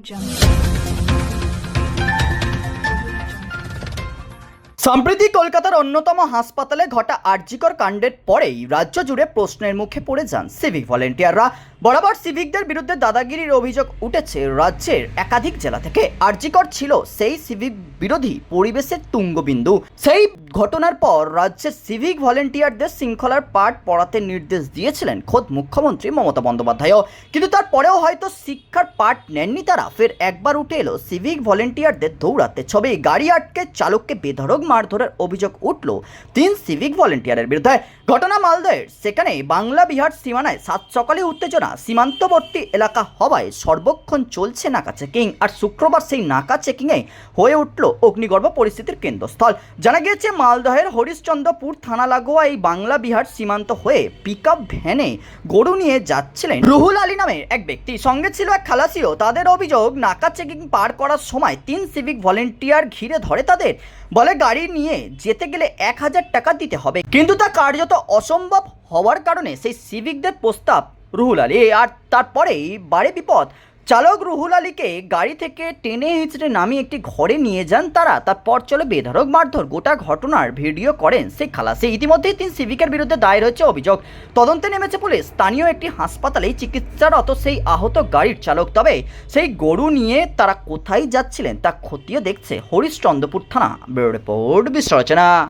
jump. সম্প্রতি কলকাতার অন্যতম হাসপাতালে ঘটা আর্জিকর কাণ্ডের পরেই রাজ্য জুড়ে প্রশ্নের মুখে পড়ে যান সিভিক ভলেন্টিয়াররা। বরাবর সিভিকদের বিরুদ্ধে দাদাগিরির অভিযোগ উঠেছে, রাজ্যের একাধিক জেলা থেকে আর্জিকর ছিল সেই সিভিক বিরোধী পরিবেশের তুঙ্গবিন্দু। সেই ঘটনার পর রাজ্যের সিভিক ভলেন্টিয়ারদের শৃঙ্খলার পাঠ পড়াতে নির্দেশ দিয়েছিলেন খোদ মুখ্যমন্ত্রী মমতা বন্দ্যোপাধ্যায়ও। কিন্তু তারপরেও হয়তো শিক্ষার পাঠ নেননি তারা। ফের একবার উঠে এলো সিভিক ভলেন্টিয়ারদের দৌড়াতে। ছবে, গাড়ি আটকে চালককে বেধড়ক মারধরের অভিযোগ উঠল। তিন সিভিক ভলেন্টিয়ারের বিরুদ্ধে। ঘটনা মালদহের সেখানে বাংলা বিহার সীমানায় সাত সকালে উত্তেজনা সীমান্তবর্তী এলাকা হওয়ায় সর্বক্ষণ চলছে নাকা চেকিং আর শুক্রবার সেই নাকা চেকিংয়ে হয়ে উঠল অগ্নিগর্ভ পরিস্থিতির কেন্দ্রস্থল। জানা গিয়েছে, মালদহের হরিশ্চন্দ্রপুর থানা লাগোয়া এই বাংলা বিহার সীমান্ত হয়ে পিক ভ্যানে গরু নিয়ে যাচ্ছিলেন রুহুল আলী নামের এক ব্যক্তি। সঙ্গে ছিল এক খালাসিও। তাদের অভিযোগ, নাকা চেকিং পার করার সময় তিন সিভিক ভলেন্টিয়ার ঘিরে ধরে তাদের। বলে, গাড়ি নিয়ে যেতে গেলে এক হাজার টাকা দিতে হবে। কিন্তু তা কার্যত অসম্ভব হওয়ার কারণে সেই সিভিকদের প্রস্তাব, রুহুল আলী। আর তারপরেই বাড়ে বিপদ। চালক রুহুল আলীকে গাড়ি থেকে টেনে হিঁচড়ে নামিয়ে একটি ঘরে নিয়ে যান তারা। তারপর চলে বেধড়ক মারধর। গোটা ঘটনার ভিডিও করেন সেই খালাসি। ইতিমধ্যেই তিন সিভিকের বিরুদ্ধে দায়ের হয়েছে অভিযোগ। তদন্তে নেমেছে পুলিশ। স্থানীয় একটি হাসপাতালে চিকিৎসারত সেই আহত গাড়ির চালক। তবে সেই গরু নিয়ে তারা কোথায় যাচ্ছিলেন তা খতিয়ে দেখছে হরিশ্চন্দ্রপুর থানা রিপোর্ট। বিশ্লেষণা